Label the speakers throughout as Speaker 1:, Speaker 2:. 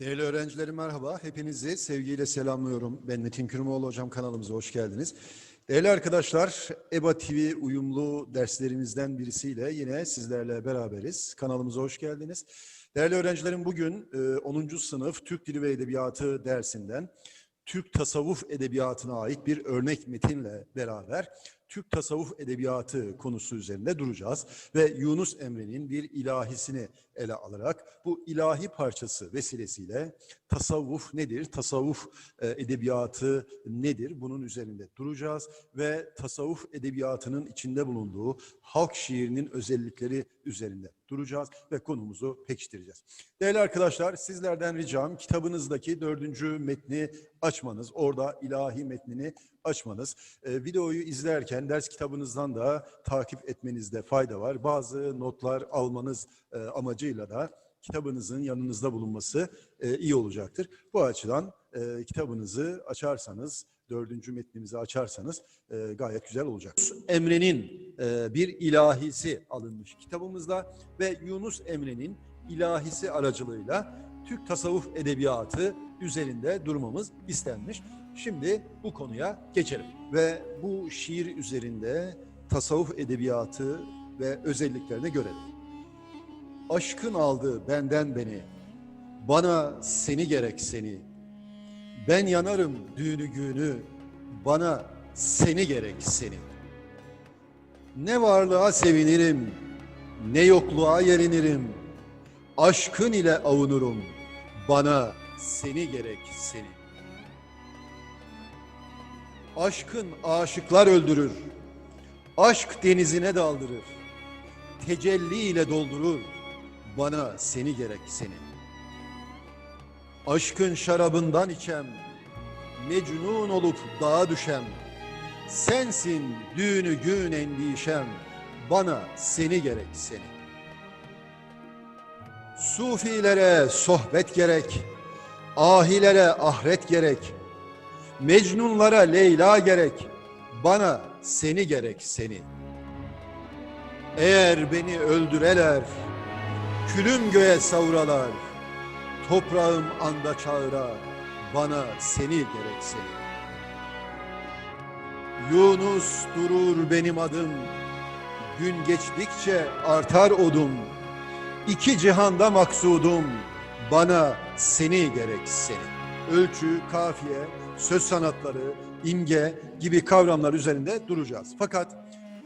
Speaker 1: Değerli öğrencilerim merhaba. Hepinizi sevgiyle selamlıyorum. Ben Metin Kürmoğlu hocam kanalımıza hoş geldiniz. Değerli arkadaşlar, EBA TV uyumlu derslerimizden birisiyle yine sizlerle beraberiz. Kanalımıza hoş geldiniz. Değerli öğrencilerim bugün e, 10. sınıf Türk Dili ve Edebiyatı dersinden Türk tasavvuf edebiyatına ait bir örnek metinle beraber Türk tasavvuf edebiyatı konusu üzerinde duracağız ve Yunus Emre'nin bir ilahisini ele alarak bu ilahi parçası vesilesiyle tasavvuf nedir, tasavvuf e, edebiyatı nedir bunun üzerinde duracağız ve tasavvuf edebiyatının içinde bulunduğu halk şiirinin özellikleri üzerinde duracağız ve konumuzu pekiştireceğiz. Değerli arkadaşlar sizlerden ricam kitabınızdaki dördüncü metni açmanız, orada ilahi metnini açmanız. E, videoyu izlerken ders kitabınızdan da takip etmenizde fayda var. Bazı notlar almanız e, amacıyla da kitabınızın yanınızda bulunması e, iyi olacaktır. Bu açıdan e, kitabınızı açarsanız, dördüncü metnimizi açarsanız e, gayet güzel olacak. Emre'nin e, bir ilahisi alınmış kitabımızda ve Yunus Emre'nin ilahisi aracılığıyla Türk tasavvuf edebiyatı üzerinde durmamız istenmiş. Şimdi bu konuya geçelim ve bu şiir üzerinde tasavvuf edebiyatı ve özelliklerini görelim. Aşkın aldı benden beni, bana seni gerek seni. Ben yanarım düğünü günü, bana seni gerek seni. Ne varlığa sevinirim, ne yokluğa yerinirim. Aşkın ile avunurum, bana seni gerek seni. Aşkın aşıklar öldürür, aşk denizine daldırır. Tecelli ile doldurur, bana seni gerek seni. Aşkın şarabından içem, mecnun olup dağa düşem. Sensin düğünü gün endişem, bana seni gerek seni. Sufilere sohbet gerek, ahilere ahiret gerek. Mecnunlara Leyla gerek, bana seni gerek seni. Eğer beni öldüreler, külüm göğe savuralar, toprağım anda çağıra, bana seni gerek seni. Yunus durur benim adım, gün geçtikçe artar odum. İki cihanda maksudum, bana seni gerek seni. Ölçü, kafiye, söz sanatları, imge gibi kavramlar üzerinde duracağız. Fakat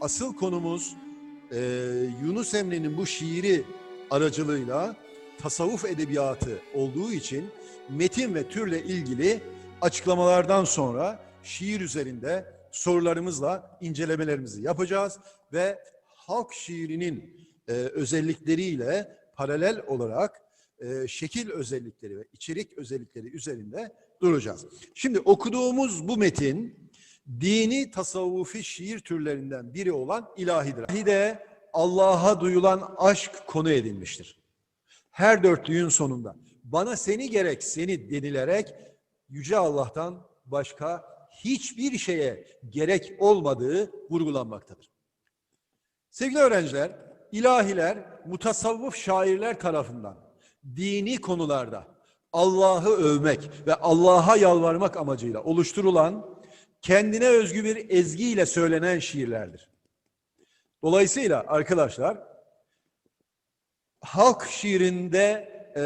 Speaker 1: asıl konumuz e, Yunus Emre'nin bu şiiri aracılığıyla tasavvuf edebiyatı olduğu için metin ve türle ilgili açıklamalardan sonra şiir üzerinde sorularımızla incelemelerimizi yapacağız ve halk şiirinin e, özellikleriyle paralel olarak e, şekil özellikleri ve içerik özellikleri üzerinde duracağız. Şimdi okuduğumuz bu metin dini tasavvufi şiir türlerinden biri olan ilahidir. İlahide Allah'a duyulan aşk konu edilmiştir. Her dörtlüğün sonunda bana seni gerek seni denilerek Yüce Allah'tan başka hiçbir şeye gerek olmadığı vurgulanmaktadır. Sevgili öğrenciler, ilahiler mutasavvıf şairler tarafından dini konularda Allah'ı övmek ve Allah'a yalvarmak amacıyla oluşturulan kendine özgü bir ezgiyle söylenen şiirlerdir. Dolayısıyla arkadaşlar halk şiirinde e,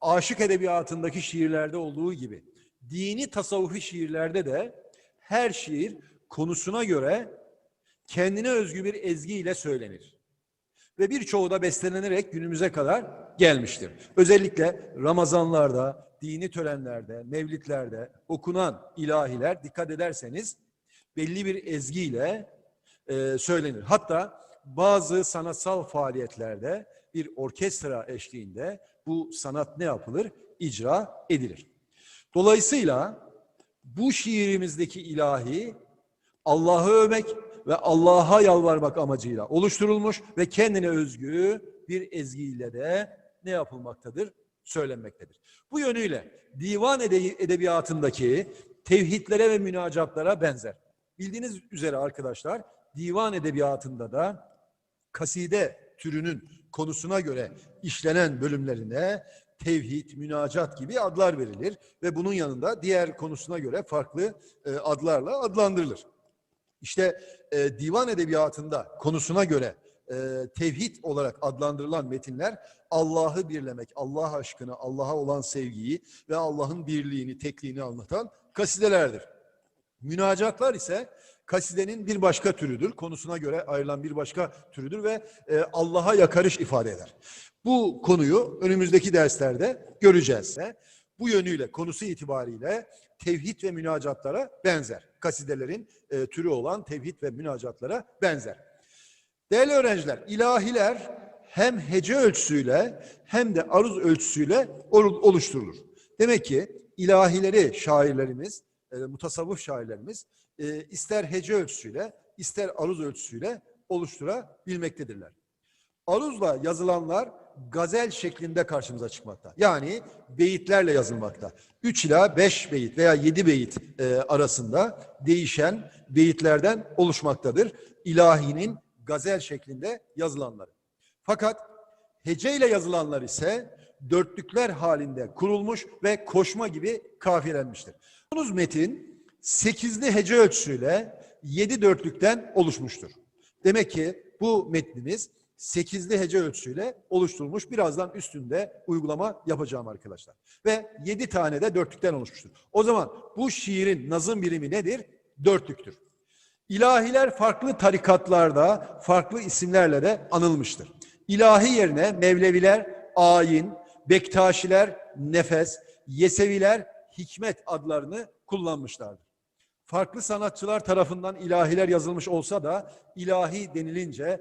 Speaker 1: aşık edebiyatındaki şiirlerde olduğu gibi dini tasavvufi şiirlerde de her şiir konusuna göre kendine özgü bir ezgiyle söylenir. Ve birçoğu da bestelenerek günümüze kadar gelmiştir. Özellikle Ramazanlarda, dini törenlerde, mevlitlerde okunan ilahiler dikkat ederseniz belli bir ezgiyle e, söylenir. Hatta bazı sanatsal faaliyetlerde bir orkestra eşliğinde bu sanat ne yapılır? İcra edilir. Dolayısıyla bu şiirimizdeki ilahi Allah'ı övmek ve Allah'a yalvarmak amacıyla oluşturulmuş ve kendine özgü bir ezgiyle de ne yapılmaktadır? Söylenmektedir. Bu yönüyle divan edebiyatındaki tevhidlere ve münacatlara benzer. Bildiğiniz üzere arkadaşlar divan edebiyatında da kaside türünün konusuna göre işlenen bölümlerine tevhid, münacat gibi adlar verilir ve bunun yanında diğer konusuna göre farklı e, adlarla adlandırılır. İşte e, divan edebiyatında konusuna göre e, tevhid olarak adlandırılan metinler Allah'ı birlemek, Allah aşkını, Allah'a olan sevgiyi ve Allah'ın birliğini, tekliğini anlatan kasidelerdir. Münacatlar ise kasidenin bir başka türüdür. Konusuna göre ayrılan bir başka türüdür ve e, Allah'a yakarış ifade eder. Bu konuyu önümüzdeki derslerde göreceğiz. Bu yönüyle, konusu itibariyle tevhid ve münacatlara benzer. Kasidelerin e, türü olan tevhid ve münacatlara benzer. Değerli öğrenciler, ilahiler hem hece ölçüsüyle hem de aruz ölçüsüyle ol- oluşturulur. Demek ki ilahileri şairlerimiz, e, mutasavvıf şairlerimiz e, ister hece ölçüsüyle ister aruz ölçüsüyle oluşturabilmektedirler. Aruzla yazılanlar gazel şeklinde karşımıza çıkmakta. Yani beyitlerle yazılmakta. 3 ila 5 beyit veya 7 beyit e, arasında değişen beyitlerden oluşmaktadır. İlahinin gazel şeklinde yazılanları. Fakat heceyle yazılanlar ise dörtlükler halinde kurulmuş ve koşma gibi kafiyelenmiştir. Bunuz metin sekizli hece ölçüsüyle yedi dörtlükten oluşmuştur. Demek ki bu metnimiz sekizli hece ölçüsüyle oluşturulmuş. Birazdan üstünde uygulama yapacağım arkadaşlar. Ve yedi tane de dörtlükten oluşmuştur. O zaman bu şiirin nazım birimi nedir? Dörtlüktür. İlahiler farklı tarikatlarda farklı isimlerle de anılmıştır. İlahi yerine Mevleviler, ayin, Bektaşiler, nefes, Yeseviler, hikmet adlarını kullanmışlardır. Farklı sanatçılar tarafından ilahiler yazılmış olsa da ilahi denilince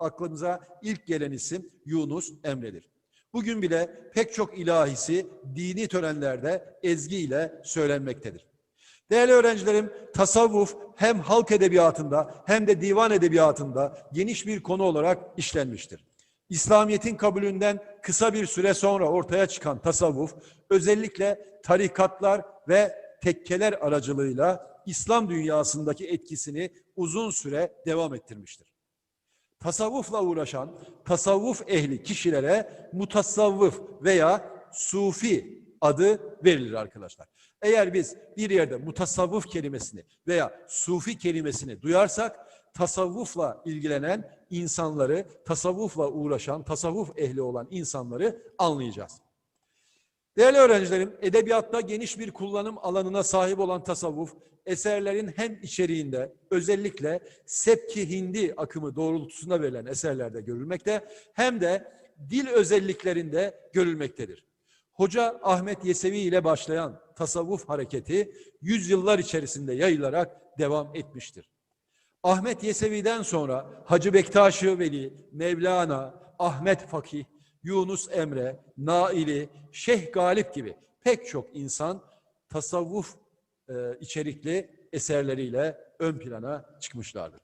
Speaker 1: aklımıza ilk gelen isim Yunus Emre'dir. Bugün bile pek çok ilahisi dini törenlerde ezgi ile söylenmektedir. Değerli öğrencilerim, tasavvuf hem halk edebiyatında hem de divan edebiyatında geniş bir konu olarak işlenmiştir. İslamiyet'in kabulünden kısa bir süre sonra ortaya çıkan tasavvuf, özellikle tarikatlar ve tekkeler aracılığıyla İslam dünyasındaki etkisini uzun süre devam ettirmiştir. Tasavvufla uğraşan tasavvuf ehli kişilere mutasavvıf veya sufi adı verilir arkadaşlar. Eğer biz bir yerde mutasavvıf kelimesini veya sufi kelimesini duyarsak tasavvufla ilgilenen insanları, tasavvufla uğraşan, tasavvuf ehli olan insanları anlayacağız. Değerli öğrencilerim, edebiyatta geniş bir kullanım alanına sahip olan tasavvuf, eserlerin hem içeriğinde özellikle Sepki Hindi akımı doğrultusunda verilen eserlerde görülmekte, hem de dil özelliklerinde görülmektedir. Hoca Ahmet Yesevi ile başlayan tasavvuf hareketi yüzyıllar içerisinde yayılarak devam etmiştir. Ahmet Yesevi'den sonra Hacı Bektaşi Veli, Mevlana, Ahmet Fakih, Yunus Emre, Naili, Şeyh Galip gibi pek çok insan tasavvuf e, içerikli eserleriyle ön plana çıkmışlardır.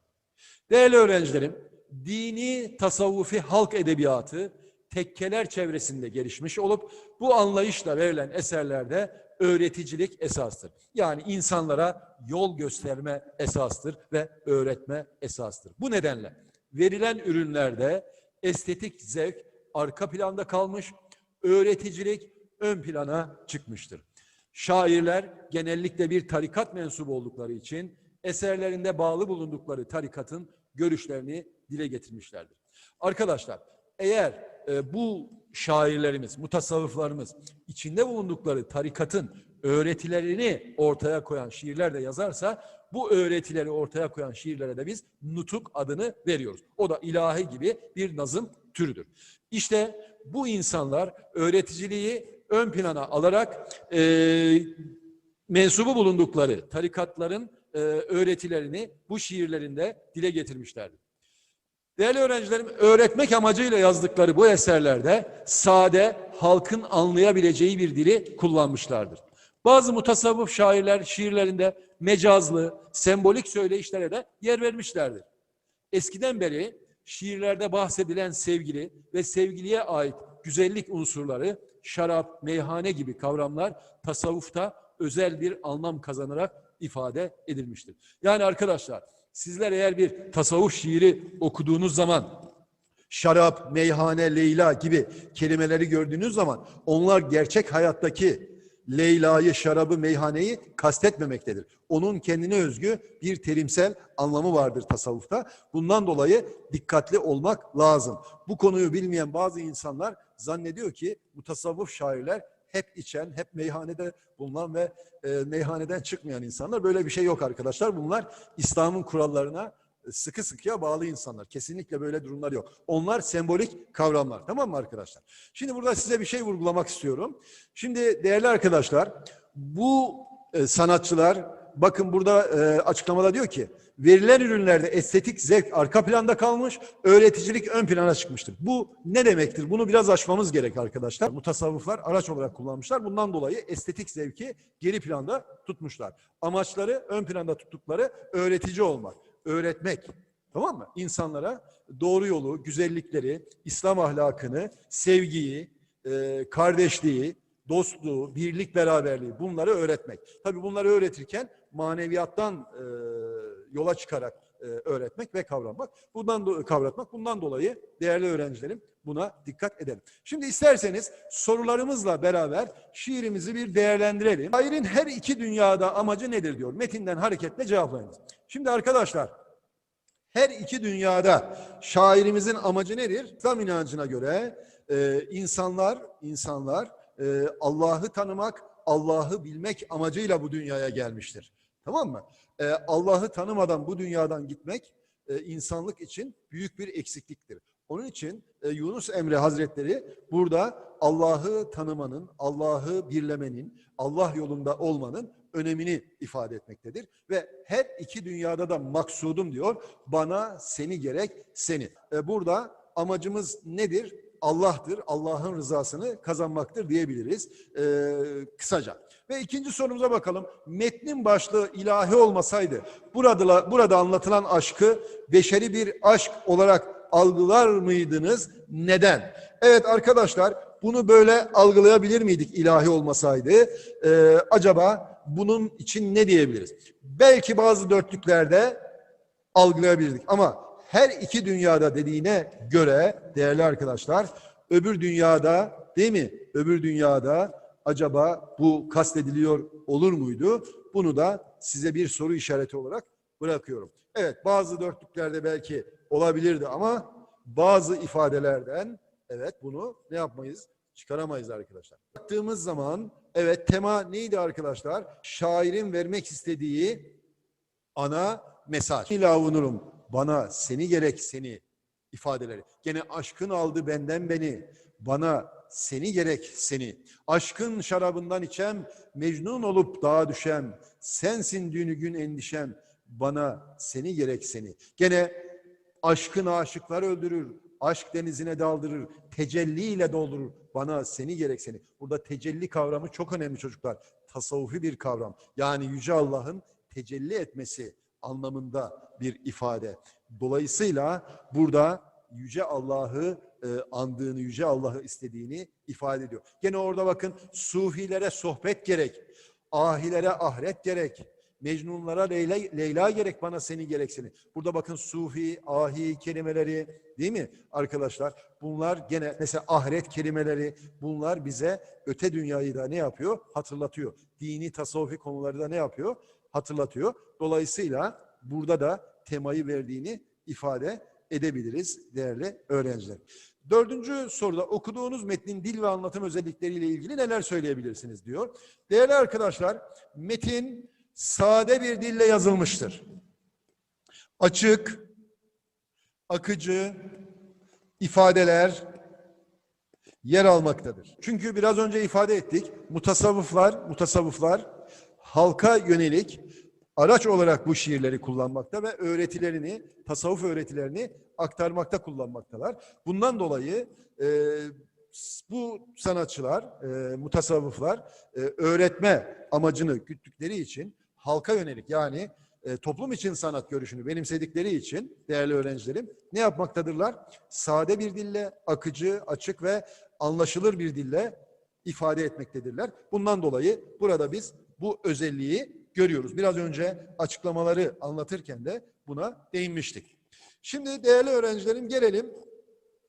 Speaker 1: Değerli öğrencilerim, dini tasavvufi halk edebiyatı tekkeler çevresinde gelişmiş olup bu anlayışla verilen eserlerde öğreticilik esastır. Yani insanlara yol gösterme esastır ve öğretme esastır. Bu nedenle verilen ürünlerde estetik zevk arka planda kalmış, öğreticilik ön plana çıkmıştır. Şairler genellikle bir tarikat mensubu oldukları için eserlerinde bağlı bulundukları tarikatın görüşlerini dile getirmişlerdir. Arkadaşlar eğer e, bu şairlerimiz, mutasavvıflarımız içinde bulundukları tarikatın öğretilerini ortaya koyan şiirler de yazarsa bu öğretileri ortaya koyan şiirlere de biz nutuk adını veriyoruz. O da ilahi gibi bir nazım türüdür. İşte bu insanlar öğreticiliği ön plana alarak e, mensubu bulundukları tarikatların e, öğretilerini bu şiirlerinde dile getirmişlerdir. Değerli öğrencilerim, öğretmek amacıyla yazdıkları bu eserlerde sade, halkın anlayabileceği bir dili kullanmışlardır. Bazı mutasavvıf şairler şiirlerinde mecazlı, sembolik söyleyişlere de yer vermişlerdir. Eskiden beri şiirlerde bahsedilen sevgili ve sevgiliye ait güzellik unsurları, şarap, meyhane gibi kavramlar tasavvufta özel bir anlam kazanarak ifade edilmiştir. Yani arkadaşlar sizler eğer bir tasavvuf şiiri okuduğunuz zaman şarap, meyhane, Leyla gibi kelimeleri gördüğünüz zaman onlar gerçek hayattaki Leyla'yı, şarabı, meyhaneyi kastetmemektedir. Onun kendine özgü bir terimsel anlamı vardır tasavvufta. Bundan dolayı dikkatli olmak lazım. Bu konuyu bilmeyen bazı insanlar zannediyor ki bu tasavvuf şairler hep içen, hep meyhanede bulunan ve e, meyhaneden çıkmayan insanlar. Böyle bir şey yok arkadaşlar. Bunlar İslam'ın kurallarına sıkı sıkıya bağlı insanlar. Kesinlikle böyle durumlar yok. Onlar sembolik kavramlar. Tamam mı arkadaşlar? Şimdi burada size bir şey vurgulamak istiyorum. Şimdi değerli arkadaşlar bu e, sanatçılar bakın burada e, açıklamada diyor ki verilen ürünlerde estetik zevk arka planda kalmış, öğreticilik ön plana çıkmıştır. Bu ne demektir? Bunu biraz aşmamız gerek arkadaşlar. Mutasavvıflar araç olarak kullanmışlar. Bundan dolayı estetik zevki geri planda tutmuşlar. Amaçları ön planda tuttukları öğretici olmak öğretmek. Tamam mı? İnsanlara doğru yolu, güzellikleri, İslam ahlakını, sevgiyi, e, kardeşliği, dostluğu, birlik, beraberliği bunları öğretmek. Tabii bunları öğretirken maneviyattan e, yola çıkarak e, öğretmek ve kavramak. Bundan kavratmak. Bundan dolayı değerli öğrencilerim buna dikkat edelim. Şimdi isterseniz sorularımızla beraber şiirimizi bir değerlendirelim. Şairin her iki dünyada amacı nedir diyor. Metinden hareketle cevaplayınız. Şimdi arkadaşlar her iki dünyada şairimizin amacı nedir? İslam inancına göre e, insanlar insanlar e, Allah'ı tanımak, Allah'ı bilmek amacıyla bu dünyaya gelmiştir. Tamam mı? E, Allah'ı tanımadan bu dünyadan gitmek e, insanlık için büyük bir eksikliktir. Onun için e, Yunus Emre Hazretleri burada Allah'ı tanımanın, Allah'ı birlemenin, Allah yolunda olmanın önemini ifade etmektedir. Ve her iki dünyada da maksudum diyor, bana seni gerek seni. E, burada amacımız nedir? Allah'tır, Allah'ın rızasını kazanmaktır diyebiliriz e, kısaca. Ve ikinci sorumuza bakalım. Metnin başlığı ilahi olmasaydı burada, burada anlatılan aşkı beşeri bir aşk olarak algılar mıydınız? Neden? Evet arkadaşlar bunu böyle algılayabilir miydik ilahi olmasaydı? Ee, acaba bunun için ne diyebiliriz? Belki bazı dörtlüklerde algılayabilirdik ama her iki dünyada dediğine göre değerli arkadaşlar öbür dünyada değil mi? Öbür dünyada acaba bu kastediliyor olur muydu? Bunu da size bir soru işareti olarak bırakıyorum. Evet bazı dörtlüklerde belki olabilirdi ama bazı ifadelerden evet bunu ne yapmayız? Çıkaramayız arkadaşlar. Baktığımız zaman evet tema neydi arkadaşlar? Şairin vermek istediği ana mesaj. İle avunurum bana seni gerek seni ifadeleri. Gene aşkın aldı benden beni. Bana seni gerek seni. Aşkın şarabından içem, mecnun olup dağa düşem. Sensin dünü gün endişem. Bana seni gerek seni. Gene aşkın aşıklar öldürür. Aşk denizine daldırır. Tecelliyle doldurur. Bana seni gerek seni. Burada tecelli kavramı çok önemli çocuklar. Tasavvufi bir kavram. Yani Yüce Allah'ın tecelli etmesi anlamında bir ifade. Dolayısıyla burada Yüce Allah'ı e, andığını, Yüce Allah'ı istediğini ifade ediyor. Gene orada bakın Sufilere sohbet gerek, ahilere ahiret gerek, Mecnunlara Leyla, Leyla gerek bana seni gerek seni. Burada bakın Sufi, ahi kelimeleri değil mi arkadaşlar? Bunlar gene mesela ahiret kelimeleri bunlar bize öte dünyayı da ne yapıyor? Hatırlatıyor. Dini tasavvufi konuları da ne yapıyor? Hatırlatıyor. Dolayısıyla burada da temayı verdiğini ifade edebiliriz değerli öğrenciler. Dördüncü soruda okuduğunuz metnin dil ve anlatım özellikleriyle ilgili neler söyleyebilirsiniz diyor. Değerli arkadaşlar metin sade bir dille yazılmıştır. Açık, akıcı ifadeler yer almaktadır. Çünkü biraz önce ifade ettik. Mutasavvıflar, mutasavvıflar halka yönelik araç olarak bu şiirleri kullanmakta ve öğretilerini, tasavvuf öğretilerini aktarmakta kullanmaktalar. Bundan dolayı e, bu sanatçılar, e, mutasavvıflar e, öğretme amacını güttükleri için halka yönelik yani e, toplum için sanat görüşünü benimsedikleri için değerli öğrencilerim ne yapmaktadırlar? Sade bir dille, akıcı, açık ve anlaşılır bir dille ifade etmektedirler. Bundan dolayı burada biz bu özelliği görüyoruz. Biraz önce açıklamaları anlatırken de buna değinmiştik. Şimdi değerli öğrencilerim gelelim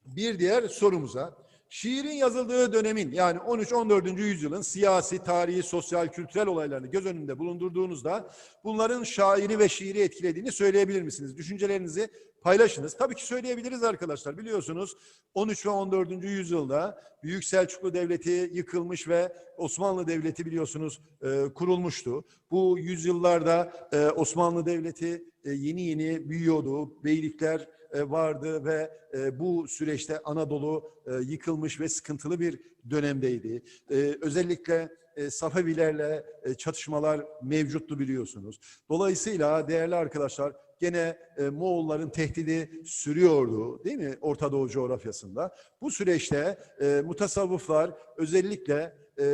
Speaker 1: bir diğer sorumuza. Şiirin yazıldığı dönemin yani 13-14. yüzyılın siyasi, tarihi, sosyal, kültürel olaylarını göz önünde bulundurduğunuzda bunların şairi ve şiiri etkilediğini söyleyebilir misiniz? Düşüncelerinizi paylaşınız. Tabii ki söyleyebiliriz arkadaşlar. Biliyorsunuz 13 ve 14. yüzyılda Büyük Selçuklu Devleti yıkılmış ve Osmanlı Devleti biliyorsunuz e, kurulmuştu. Bu yüzyıllarda e, Osmanlı Devleti e, yeni yeni büyüyordu. Beylikler vardı ve e, bu süreçte Anadolu e, yıkılmış ve sıkıntılı bir dönemdeydi. E, özellikle e, Safevilerle e, çatışmalar mevcuttu biliyorsunuz. Dolayısıyla değerli arkadaşlar gene e, Moğolların tehdidi sürüyordu değil mi Orta Doğu coğrafyasında. Bu süreçte e, mutasavvıflar özellikle e,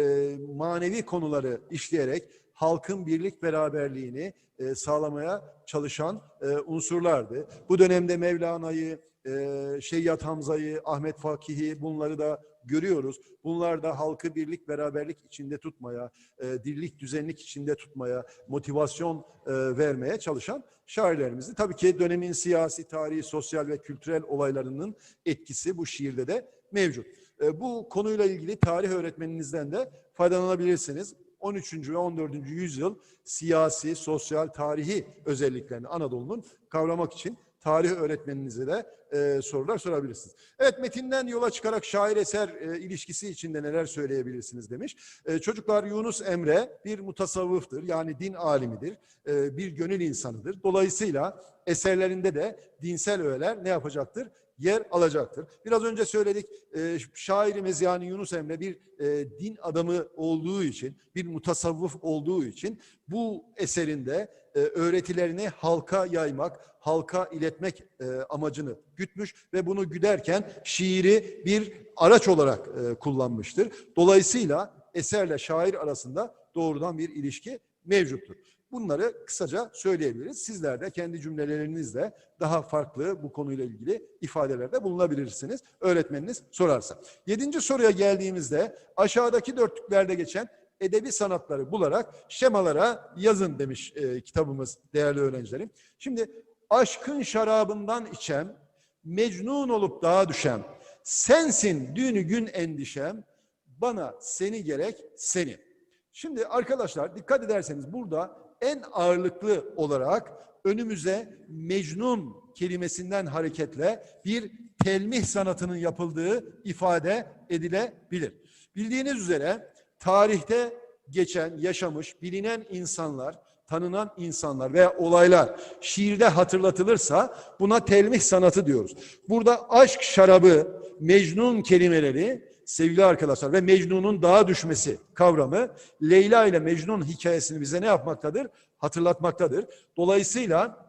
Speaker 1: manevi konuları işleyerek halkın birlik beraberliğini e, sağlamaya çalışan e, unsurlardı. Bu dönemde Mevlana'yı, e, Şeyyat Hamza'yı, Ahmet Fakih'i bunları da görüyoruz. Bunlar da halkı birlik beraberlik içinde tutmaya, e, dirlik düzenlik içinde tutmaya, motivasyon e, vermeye çalışan şairlerimizdi. Tabii ki dönemin siyasi, tarihi, sosyal ve kültürel olaylarının etkisi bu şiirde de mevcut. E, bu konuyla ilgili tarih öğretmeninizden de faydalanabilirsiniz. 13. ve 14. yüzyıl siyasi, sosyal, tarihi özelliklerini Anadolu'nun kavramak için tarih öğretmeninize de e, sorular sorabilirsiniz. Evet metinden yola çıkarak şair eser e, ilişkisi içinde neler söyleyebilirsiniz demiş. E, çocuklar Yunus Emre bir mutasavvıftır yani din alimidir, e, bir gönül insanıdır. Dolayısıyla eserlerinde de dinsel öğeler ne yapacaktır? Yer alacaktır. Biraz önce söyledik e, şairimiz yani Yunus Emre bir e, din adamı olduğu için, bir mutasavvıf olduğu için bu eserinde e, öğretilerini halka yaymak, halka iletmek amacını gütmüş ve bunu güderken şiiri bir araç olarak kullanmıştır. Dolayısıyla eserle şair arasında doğrudan bir ilişki mevcuttur. Bunları kısaca söyleyebiliriz. Sizler de kendi cümlelerinizle daha farklı bu konuyla ilgili ifadelerde bulunabilirsiniz. Öğretmeniniz sorarsa. Yedinci soruya geldiğimizde aşağıdaki dörtlüklerde geçen edebi sanatları bularak şemalara yazın demiş e, kitabımız değerli öğrencilerim. Şimdi aşkın şarabından içem, mecnun olup dağa düşem, sensin dünü gün endişem, bana seni gerek seni. Şimdi arkadaşlar dikkat ederseniz burada en ağırlıklı olarak önümüze Mecnun kelimesinden hareketle bir telmih sanatının yapıldığı ifade edilebilir. Bildiğiniz üzere tarihte geçen, yaşamış, bilinen insanlar, tanınan insanlar veya olaylar şiirde hatırlatılırsa buna telmih sanatı diyoruz. Burada aşk şarabı, Mecnun kelimeleri sevgili arkadaşlar ve Mecnun'un dağa düşmesi kavramı Leyla ile Mecnun hikayesini bize ne yapmaktadır? Hatırlatmaktadır. Dolayısıyla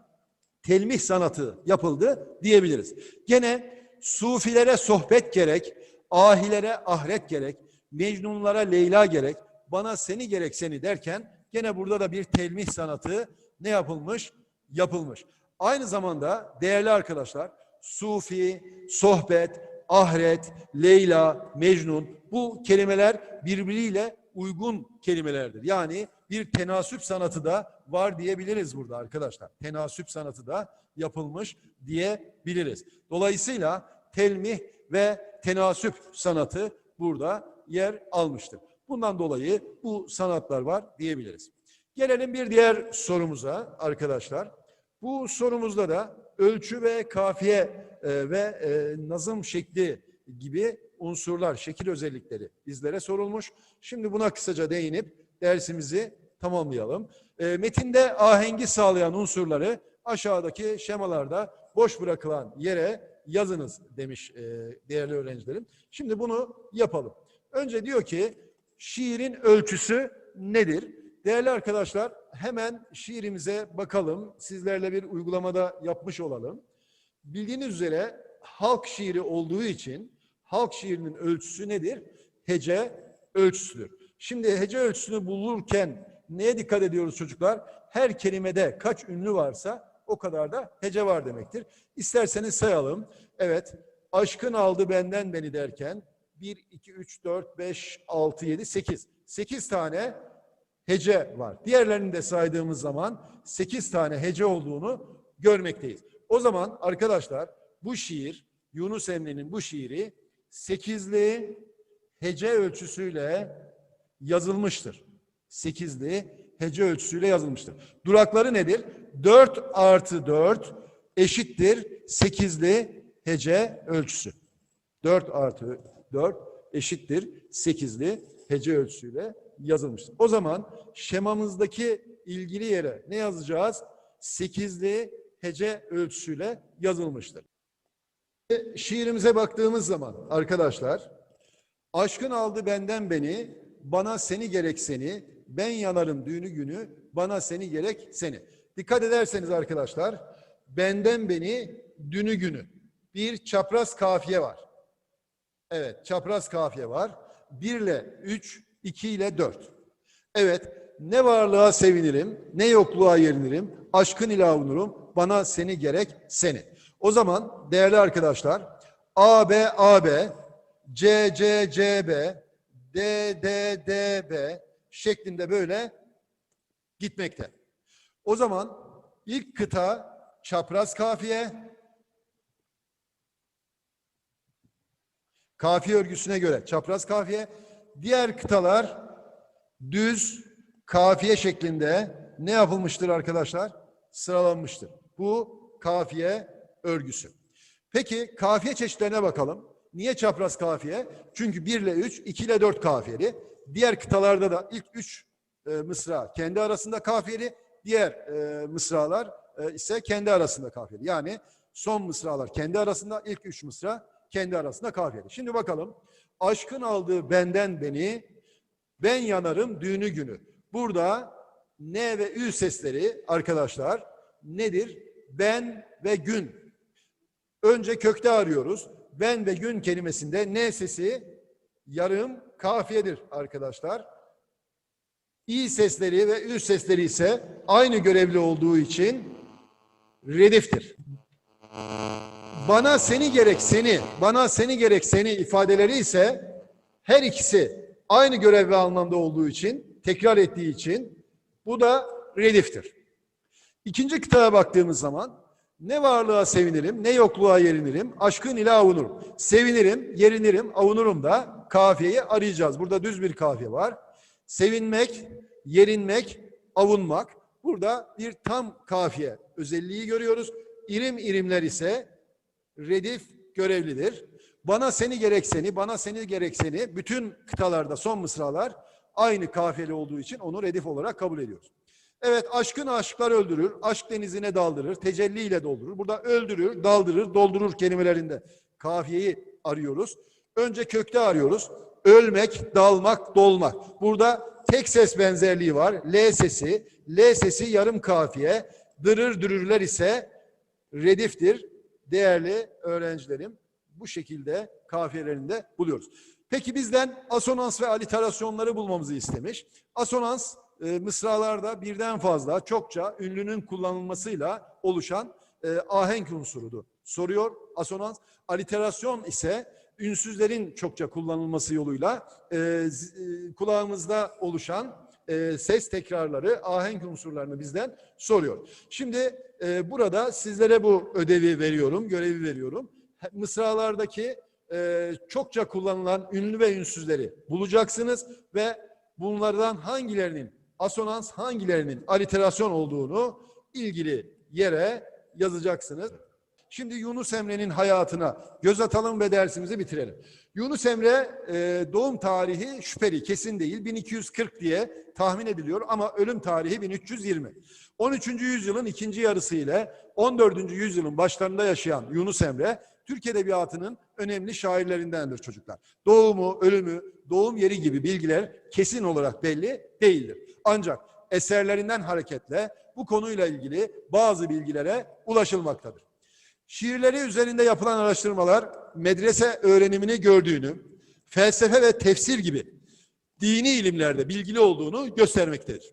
Speaker 1: telmih sanatı yapıldı diyebiliriz. Gene sufilere sohbet gerek, ahilere ahret gerek, Mecnunlara Leyla gerek, bana seni gerek seni derken gene burada da bir telmih sanatı ne yapılmış? Yapılmış. Aynı zamanda değerli arkadaşlar sufi, sohbet, ahiret, Leyla, Mecnun bu kelimeler birbiriyle uygun kelimelerdir. Yani bir tenasüp sanatı da var diyebiliriz burada arkadaşlar. Tenasüp sanatı da yapılmış diyebiliriz. Dolayısıyla telmih ve tenasüp sanatı burada yer almıştır. Bundan dolayı bu sanatlar var diyebiliriz. Gelelim bir diğer sorumuza arkadaşlar. Bu sorumuzda da ölçü ve kafiye e, ve e, nazım şekli gibi unsurlar, şekil özellikleri bizlere sorulmuş. Şimdi buna kısaca değinip dersimizi tamamlayalım. E, metinde ahengi sağlayan unsurları aşağıdaki şemalarda boş bırakılan yere yazınız demiş e, değerli öğrencilerim. Şimdi bunu yapalım. Önce diyor ki şiirin ölçüsü nedir? Değerli arkadaşlar hemen şiirimize bakalım. Sizlerle bir uygulamada yapmış olalım. Bildiğiniz üzere halk şiiri olduğu için halk şiirinin ölçüsü nedir? Hece ölçüsüdür. Şimdi hece ölçüsünü bulurken neye dikkat ediyoruz çocuklar? Her kelimede kaç ünlü varsa o kadar da hece var demektir. İsterseniz sayalım. Evet, aşkın aldı benden beni derken 1, 2, 3, 4, 5, 6, 7, 8. 8 tane hece var. Diğerlerini de saydığımız zaman 8 tane hece olduğunu görmekteyiz. O zaman arkadaşlar bu şiir Yunus Emre'nin bu şiiri sekizli hece ölçüsüyle yazılmıştır. Sekizli hece ölçüsüyle yazılmıştır. Durakları nedir? 4 artı 4 eşittir sekizli hece ölçüsü. 4 artı 4 eşittir sekizli hece ölçüsüyle yazılmıştır. O zaman şemamızdaki ilgili yere ne yazacağız? Sekizli hece ölçüsüyle yazılmıştır. E, Şiirimize baktığımız zaman arkadaşlar, aşkın aldı benden beni, bana seni gerek seni, ben yanarım düğünü günü, bana seni gerek seni. Dikkat ederseniz arkadaşlar, benden beni, dünü günü. Bir çapraz kafiye var. Evet, çapraz kafiye var. 1 ile 3, 2 ile 4. Evet, ne varlığa sevinirim, ne yokluğa yerinirim, aşkın ile avunurum, bana seni gerek seni. O zaman değerli arkadaşlar, AB, AB, CC, CB, DD, DB şeklinde böyle gitmekte. O zaman ilk kıta çapraz kafiye, kafiye örgüsüne göre çapraz kafiye, diğer kıtalar düz kafiye şeklinde ne yapılmıştır arkadaşlar? Sıralanmıştır. Bu kafiye örgüsü. Peki kafiye çeşitlerine bakalım. Niye çapraz kafiye? Çünkü 1 ile 3, 2 ile 4 kafiyeli. Diğer kıtalarda da ilk 3 e, mısra kendi arasında kafiyeli, diğer e, mısralar e, ise kendi arasında kafiyeli. Yani son mısralar kendi arasında, ilk 3 mısra kendi arasında kafiyeli. Şimdi bakalım. Aşkın aldığı benden beni, ben yanarım düğünü günü. Burada N ve Ü sesleri arkadaşlar nedir? Ben ve gün. Önce kökte arıyoruz. Ben ve gün kelimesinde N sesi yarım kafiyedir arkadaşlar. İ sesleri ve Ü sesleri ise aynı görevli olduğu için rediftir. Bana seni gerek seni, bana seni gerek seni ifadeleri ise her ikisi aynı görev ve anlamda olduğu için, tekrar ettiği için bu da rediftir. İkinci kıtaya baktığımız zaman ne varlığa sevinirim, ne yokluğa yerinirim, aşkın ile avunurum. Sevinirim, yerinirim, avunurum da kafiyeyi arayacağız. Burada düz bir kafiye var. Sevinmek, yerinmek, avunmak. Burada bir tam kafiye özelliği görüyoruz. İrim irimler ise redif görevlidir. Bana seni gerek seni, bana seni gerek seni bütün kıtalarda son mısralar aynı kafiyeli olduğu için onu redif olarak kabul ediyoruz. Evet aşkın aşklar öldürür, aşk denizine daldırır, tecelliyle doldurur. Burada öldürür, daldırır, doldurur kelimelerinde kafiyeyi arıyoruz. Önce kökte arıyoruz. Ölmek, dalmak, dolmak. Burada tek ses benzerliği var. L sesi, L sesi yarım kafiye. Dırır dürürler ise rediftir. Değerli öğrencilerim bu şekilde kafiyelerinde buluyoruz. Peki bizden asonans ve aliterasyonları bulmamızı istemiş. Asonans e, mısralarda birden fazla çokça ünlünün kullanılmasıyla oluşan e, ahenk unsurudur. Soruyor asonans. Aliterasyon ise ünsüzlerin çokça kullanılması yoluyla e, e, kulağımızda oluşan e, ses tekrarları, ahenk unsurlarını bizden soruyor. Şimdi e, burada sizlere bu ödevi veriyorum, görevi veriyorum. Mısralardaki e, çokça kullanılan ünlü ve ünsüzleri bulacaksınız ve bunlardan hangilerinin asonans, hangilerinin aliterasyon olduğunu ilgili yere yazacaksınız. Şimdi Yunus Emre'nin hayatına göz atalım ve dersimizi bitirelim. Yunus Emre e, doğum tarihi şüpheli, kesin değil. 1240 diye tahmin ediliyor ama ölüm tarihi 1320. 13. yüzyılın ikinci yarısı ile 14. yüzyılın başlarında yaşayan Yunus Emre, Türk Edebiyatı'nın önemli şairlerindendir çocuklar. Doğumu, ölümü, doğum yeri gibi bilgiler kesin olarak belli değildir. Ancak eserlerinden hareketle bu konuyla ilgili bazı bilgilere ulaşılmaktadır. Şiirleri üzerinde yapılan araştırmalar medrese öğrenimini gördüğünü, felsefe ve tefsir gibi dini ilimlerde bilgili olduğunu göstermektedir.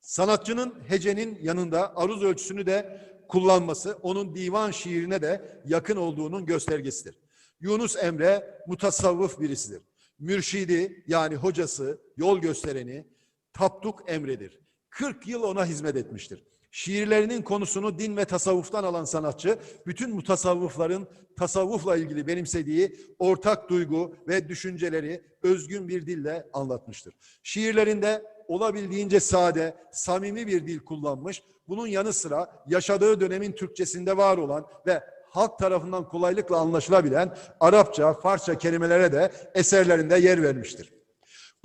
Speaker 1: Sanatçının hecenin yanında aruz ölçüsünü de kullanması onun divan şiirine de yakın olduğunun göstergesidir. Yunus Emre mutasavvıf birisidir. Mürşidi yani hocası, yol göstereni Tapduk Emre'dir. 40 yıl ona hizmet etmiştir. Şiirlerinin konusunu din ve tasavvuftan alan sanatçı, bütün mutasavvıfların tasavvufla ilgili benimsediği ortak duygu ve düşünceleri özgün bir dille anlatmıştır. Şiirlerinde olabildiğince sade, samimi bir dil kullanmış, bunun yanı sıra yaşadığı dönemin Türkçesinde var olan ve halk tarafından kolaylıkla anlaşılabilen Arapça, Farsça kelimelere de eserlerinde yer vermiştir.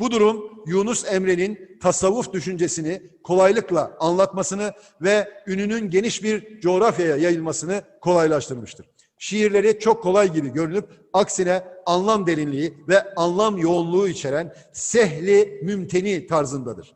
Speaker 1: Bu durum Yunus Emre'nin tasavvuf düşüncesini kolaylıkla anlatmasını ve ününün geniş bir coğrafyaya yayılmasını kolaylaştırmıştır. Şiirleri çok kolay gibi görünüp aksine anlam derinliği ve anlam yoğunluğu içeren sehli mümteni tarzındadır.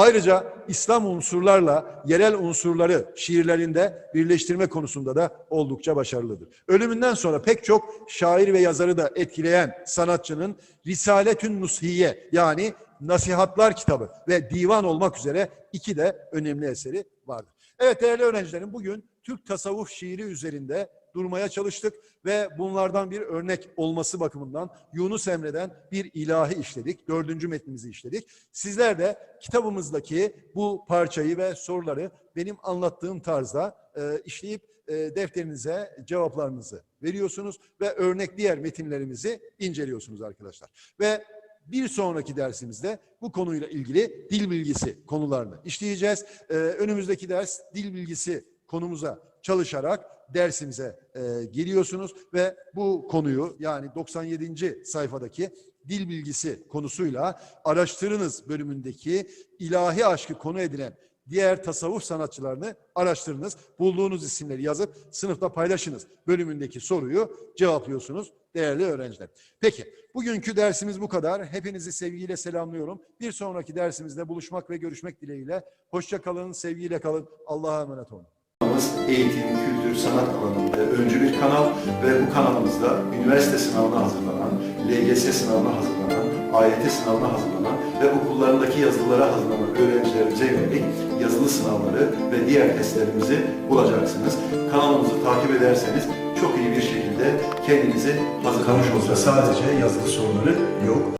Speaker 1: Ayrıca İslam unsurlarla yerel unsurları şiirlerinde birleştirme konusunda da oldukça başarılıdır. Ölümünden sonra pek çok şair ve yazarı da etkileyen sanatçının Risaletün Nushiye yani Nasihatlar kitabı ve divan olmak üzere iki de önemli eseri vardır. Evet değerli öğrencilerim bugün Türk tasavvuf şiiri üzerinde durmaya çalıştık ve bunlardan bir örnek olması bakımından Yunus Emre'den bir ilahi işledik. Dördüncü metnimizi işledik. Sizler de kitabımızdaki bu parçayı ve soruları benim anlattığım tarzda e, işleyip e, defterinize cevaplarınızı veriyorsunuz ve örnek diğer metinlerimizi inceliyorsunuz arkadaşlar. Ve bir sonraki dersimizde bu konuyla ilgili dil bilgisi konularını işleyeceğiz. Ee, önümüzdeki ders dil bilgisi konumuza çalışarak dersimize e, geliyorsunuz ve bu konuyu yani 97. sayfadaki dil bilgisi konusuyla araştırınız bölümündeki ilahi aşkı konu edilen diğer tasavvuf sanatçılarını araştırınız. Bulduğunuz isimleri yazıp sınıfta paylaşınız. Bölümündeki soruyu cevaplıyorsunuz değerli öğrenciler. Peki bugünkü dersimiz bu kadar. Hepinizi sevgiyle selamlıyorum. Bir sonraki dersimizde buluşmak ve görüşmek dileğiyle. Hoşça kalın, sevgiyle kalın. Allah'a emanet olun.
Speaker 2: Eğitim, kültür, sanat alanında öncü bir kanal ve bu kanalımızda üniversite sınavına hazırlanan, LGS sınavına hazırlanan, AYT sınavına hazırlanan ve okullarındaki yazılılara hazırlanan öğrencilerimize yönelik yazılı sınavları ve diğer testlerimizi bulacaksınız. Kanalımızı takip ederseniz çok iyi bir şekilde kendinizi hazırlamış olacaksınız.
Speaker 3: sadece yazılı soruları yok.